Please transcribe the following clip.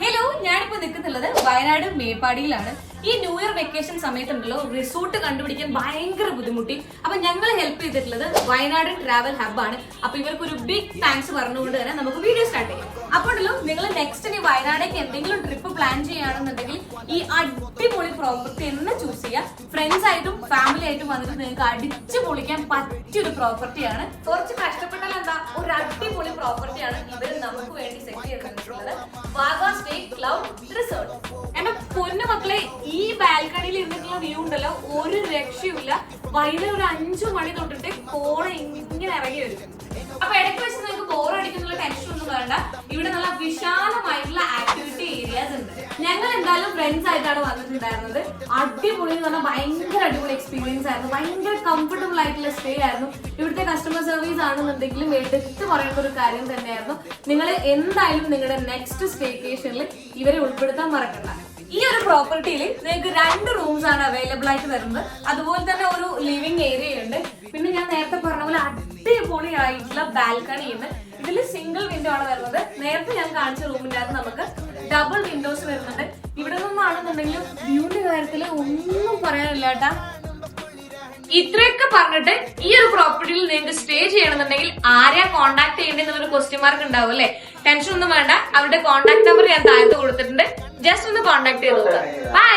Hello ഞാനിപ്പോ നിൽക്കുന്നുള്ളത് വയനാട് മേപ്പാടിയിലാണ്. ഈ ന്യൂ ഇയർ വെക്കേഷൻ സമയത്തുണ്ടല്ലോ റിസോർട്ട് കണ്ടുപിടിക്കാൻ ഭയങ്കര ബുദ്ധിമുട്ടി. അപ്പൊ ഞങ്ങൾ ഹെൽപ്പ് ചെയ്തിട്ടുള്ളത് വയനാട് ട്രാവൽ ഹബ് ആണ്. അപ്പൊ ഇവർക്ക് ഒരു ബിഗ് താങ്ക്സ് പറഞ്ഞുകൊണ്ട് തന്നെ നമുക്ക് വീഡിയോ സ്റ്റാർട്ട് ചെയ്യാം. അപ്പോഴല്ലോ നിങ്ങൾ നെക്സ്റ്റ് ഇനി വയനാടേക്ക് എന്തെങ്കിലും ട്രിപ്പ് പ്ലാൻ ചെയ്യുകയാണെന്നുണ്ടെങ്കിൽ ഈ അടിപൊളി പ്രോപ്പർട്ടി എന്ന് ചൂസ് ചെയ്യുക. ഫ്രണ്ട്സ് ആയിട്ടും ഫാമിലി ആയിട്ടും വന്നിട്ട് നിങ്ങൾക്ക് അടിച്ചു പൊളിക്കാൻ പറ്റിയൊരു പ്രോപ്പർട്ടിയാണ് കുറച്ച് കഷ്ടപ്പെട്ടാൽ എന്താ ഒരു അടിപൊളി പ്രോപ്പർട്ടിയാണ് ഇവർ നമുക്ക് വേണ്ടി സെറ്റ് ബാൽക്കണിയിൽ വ്യൂ ഉണ്ടല്ലോ. ഒരു രക്ഷയുമില്ല. വൈകുന്നേരം ഒരു അഞ്ചു മണി തൊട്ടിട്ട് കോണ ഇങ്ങനെ ഇറങ്ങി വരും. അപ്പൊ ഇടയ്ക്ക് വെച്ച് നിങ്ങൾക്ക് ബോർ അടിക്കുന്നുള്ള ടെൻഷൻ ഒന്നും വേണ്ട. ഇവിടെ നല്ല വിശാലമായിട്ടുള്ള ആക്ടിവിറ്റി ഏരിയാസ് ഉണ്ട്. ഞങ്ങൾ എന്തായാലും ഫ്രണ്ട്സ് ആയിട്ടാണ് വന്നിട്ടുണ്ടായിരുന്നത്. അടിപൊളി എന്ന് പറഞ്ഞാൽ ഭയങ്കര അടിപൊളി എക്സ്പീരിയൻസ് ആയിരുന്നു. ഭയങ്കര കംഫർട്ടബിൾ ആയിട്ടുള്ള സ്റ്റേ ആയിരുന്നു. ഇവിടുത്തെ കസ്റ്റമർ സർവീസ് ആണെന്നുണ്ടെങ്കിലും എടുത്ത് പറയുന്ന ഒരു കാര്യം തന്നെയായിരുന്നു. നിങ്ങൾ എന്തായാലും നിങ്ങളുടെ നെക്സ്റ്റ് സ്റ്റേക്കേഷനിൽ ഇവരെ ഉൾപ്പെടുത്താൻ മറക്കണ്ട. ഈ ഒരു പ്രോപ്പർട്ടിയിൽ നിങ്ങൾക്ക് രണ്ട് റൂംസ് ആണ് അവൈലബിൾ ആയിട്ട് വരുന്നത് അതുപോലെ തന്നെ ഒരു ലിവിംഗ് ഏരിയ ഉണ്ട്. പിന്നെ ഞാൻ നേരത്തെ പറഞ്ഞ പോലെ അടിപൊളി ആയിട്ടുള്ള ബാൽക്കണി ഉണ്ട്. ഇതിൽ സിംഗിൾ വിൻഡോ ആണ് വരുന്നത്. നേരത്തെ ഞാൻ കാണിച്ച റൂമിന്റെ അകത്ത് നമുക്ക് ഡബിൾ വിൻഡോസ് വരുന്നുണ്ട്. ഇവിടെ നിന്നാണെന്നുണ്ടെങ്കിലും വ്യൂവിന്റെ കാര്യത്തിൽ ഒന്നും പറയാനില്ല കേട്ടാ ഇത്രയൊക്കെ പറഞ്ഞിട്ട് ഈ ഒരു പ്രോപ്പർട്ടിയിൽ നിങ്ങൾക്ക് സ്റ്റേ ചെയ്യണമെന്നുണ്ടെങ്കിൽ ആരെയാ കോൺടാക്ട് ചെയ്യേണ്ടത് എന്നൊരു ക്വസ്റ്റ്യൻ മാർക്ക് ഉണ്ടാവും അല്ലെ? ടെൻഷൻ ഒന്നും വേണ്ട. അവരുടെ കോൺടാക്ട് നമ്പർ ഞാൻ താഴത്ത് കൊടുത്തിട്ടുണ്ട്. ജസ്റ്റ് ഒന്ന് കോണ്ടാക്ട് ചെയ്തോളൂ ബൈ